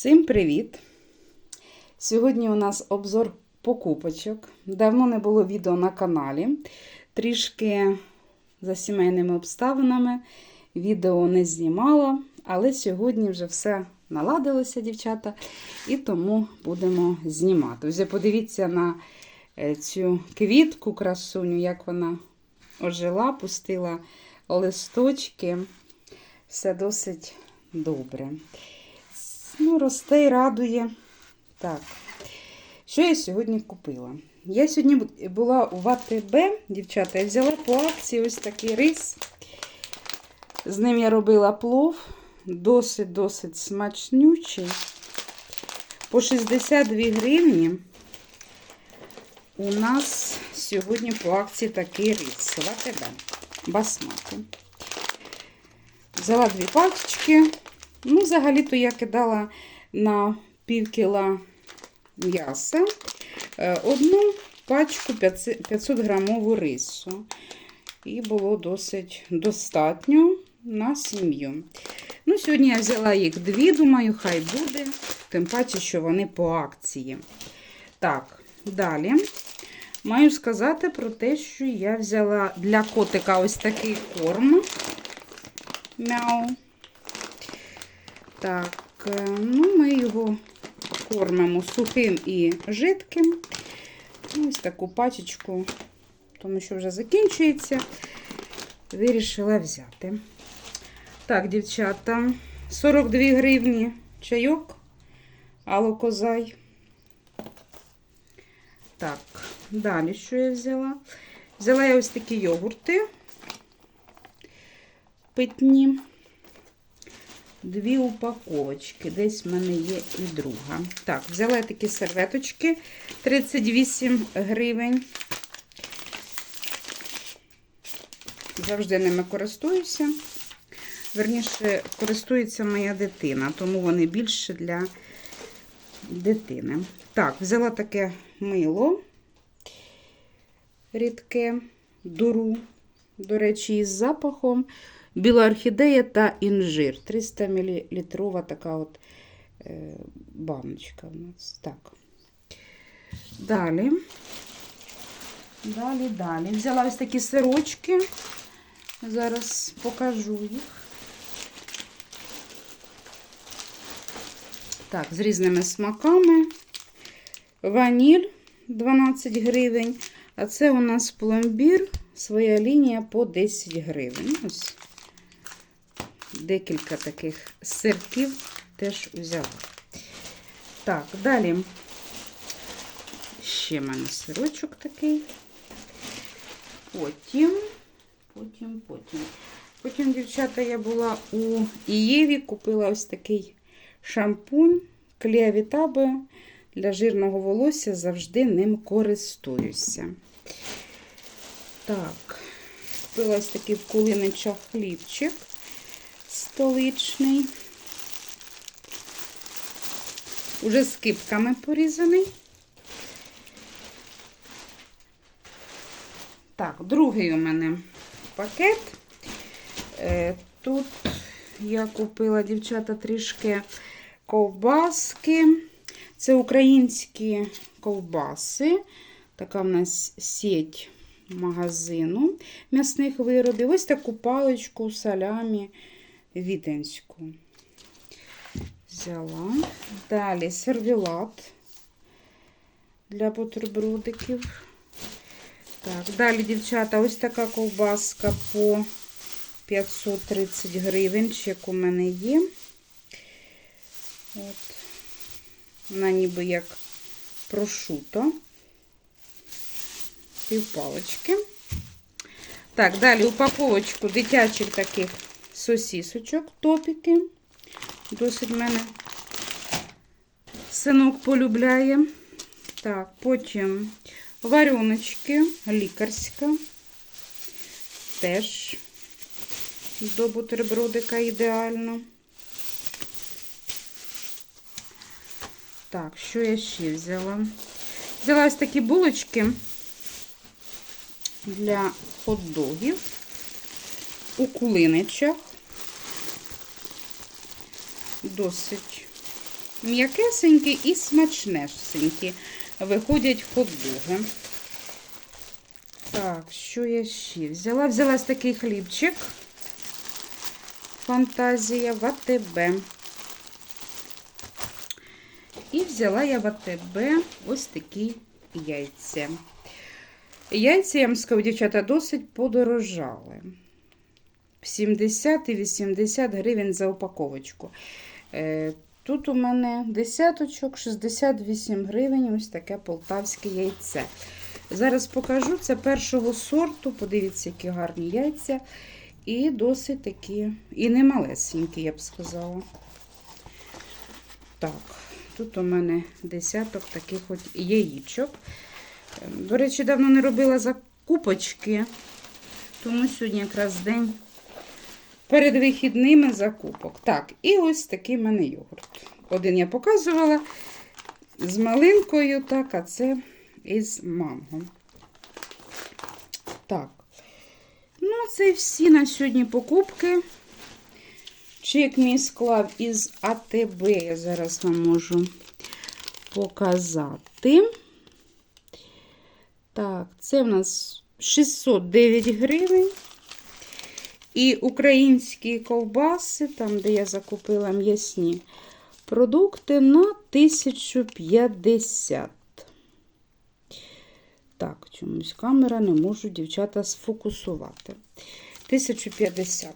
Всім привіт! Сьогодні у нас обзор покупочок. Давно не було відео на каналі. Трішки за сімейними обставинами відео не знімала, але сьогодні вже все наладилося, дівчата, і тому будемо знімати. Ось подивіться на е, цю квітку красуню, як вона ожила, пустила листочки. Все досить добре. Ну, росте і радує. Так. Що я сьогодні купила? Я сьогодні була у АТБ, дівчата, я взяла по акції ось такий рис. З ним я робила плов. Досить-досить смачнючий. По 62 гривні. У нас сьогодні по акції такий рис. В АТБ. Басмати. Взяла дві пачечки. Ну, взагалі-то я кидала на пів кіла м'яса е, одну пачку 500 грамову рису. І було досить достатньо на сім'ю. Ну, Сьогодні я взяла їх дві, думаю, хай буде, тим паче, що вони по акції. Так, далі маю сказати про те, що я взяла для котика ось такий корм. Мяу. Так, е, ну ми його кормимо сухим і жидким. Ось таку пачечку, тому що вже закінчується, вирішила взяти. Так, дівчата, 42 гривні чайок, алокозай. Так, далі що я взяла? Взяла я ось такі йогурти питні. Дві упаковочки. Десь в мене є і друга. Так, взяла такі серветочки 38 гривень. Завжди ними користуюся. Верніше, користується моя дитина, тому вони більше для дитини. Так, взяла таке мило рідке, дуру, до речі, із запахом. Біла орхідея та інжир. 300 мл така от е, баночка у нас. Так. Далі. Далі, далі. Взяла ось такі сирочки. Зараз покажу їх. Так, з різними смаками. Ваніль 12 гривень. А це у нас пломбір, своя лінія по 10 гривень. Ось декілька таких сирків теж взяла. Так, далі ще в мене сирочок такий. Потім, потім, потім. Потім, дівчата, я була у Ієві, купила ось такий шампунь Кліавітаби для жирного волосся, завжди ним користуюся. Так, купила ось такий в кулиничах хлібчик столичний. Уже з кипками порізаний. Так, другий у мене пакет. Е, тут я купила, дівчата, трішки ковбаски. Це українські ковбаси. Така в нас сеть магазину м'ясних виробів. Ось таку паличку салямі віденську. Взяла. Далі сервілат для бутербродиків. Так, далі, дівчата, ось така ковбаска по 530 гривень, чек у мене є. От. Вона ніби як прошуто. Півпалочки. Так, далі упаковочку дитячих таких сосісочок, топіки. Досить мене синок полюбляє. Так, потім вареночки, лікарська. Теж до бутербродика ідеально. Так, що я ще взяла? Взяла ось такі булочки для хот-догів у кулиничах. Досить М'якесенькі і смачнесенькі. Виходять хот-доги. Так, що я ще взяла? Взяла такий хлібчик. Фантазія в АТБ. І взяла я в АТБ ось такі яйця. Яйця, я вам скажу, дівчата, досить подорожали. 70 і 80 гривень за упаковочку. Е, Тут у мене десяточок, 68 гривень, ось таке полтавське яйце. Зараз покажу, це першого сорту. Подивіться, які гарні яйця. І досить такі, і не малесенькі, я б сказала. Так, тут у мене десяток таких от яєчок. До речі, давно не робила закупочки, тому сьогодні якраз день перед вихідними закупок. Так, і ось такий в мене йогурт. Один я показувала з малинкою, так, а це із манго. Так. Ну, це всі на сьогодні покупки. Чек мій склав із АТБ. Я зараз вам можу показати. Так, це в нас 609 гривень. І українські ковбаси, там, де я закупила м'ясні продукти, на 1050. Так, чомусь камера не можу дівчата сфокусувати. 1050.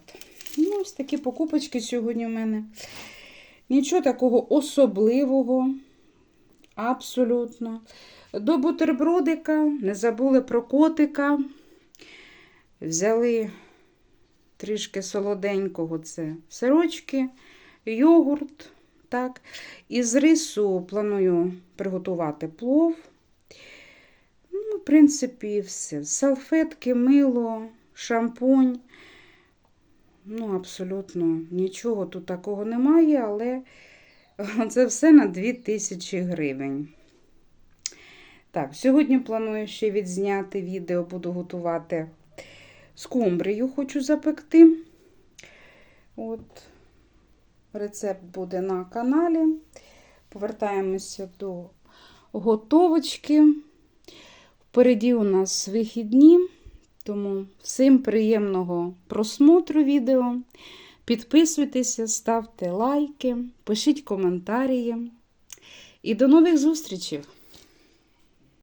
Ну, ось такі покупочки сьогодні в мене. Нічого такого особливого. Абсолютно. До бутербродика не забули про котика. Взяли трішки солоденького це сирочки, йогурт. Так. Із рису планую приготувати плов. Ну, в принципі, все. Салфетки, мило, шампунь. Ну, абсолютно нічого тут такого немає, але це все на 2000 гривень. Так, сьогодні планую ще відзняти відео, буду готувати скумбрію, хочу запекти. От, рецепт буде на каналі. Повертаємося до готовочки. Впереді у нас вихідні, тому всім приємного просмотру відео. Підписуйтеся, ставте лайки, пишіть коментарі. І до нових зустрічей!